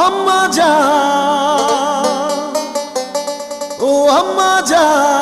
আম্মা যা ও আম্মা যা।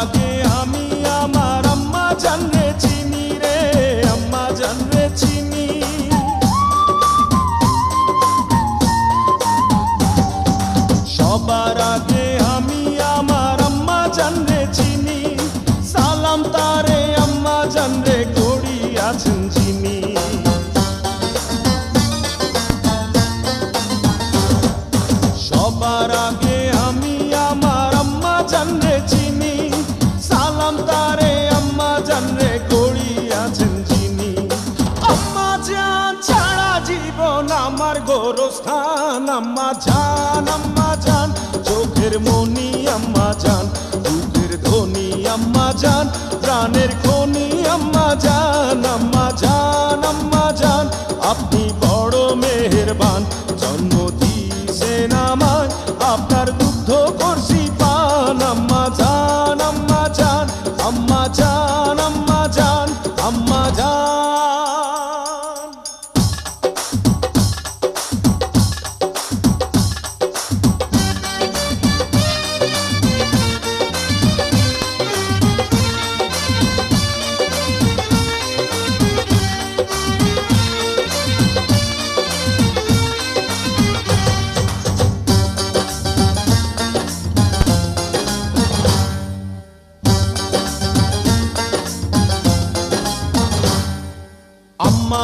আগে আমি আমার আম্মা জানরে চিনি রে আম্মা জানরে চিনি। সবার আগে গোরস্থান, আম্মা জান আম্মা জান। চোখের মনি, আম্মা জান। দুধের ধনি, আম্মা জান। প্রাণের খনি, আম্মা জান আম্মা জান আম্মা জান। আপনি বড় মেহেরবান, জন্ম দিয়েছেন আমায়। আপনার দুগ্ধ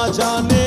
আম্মা জানে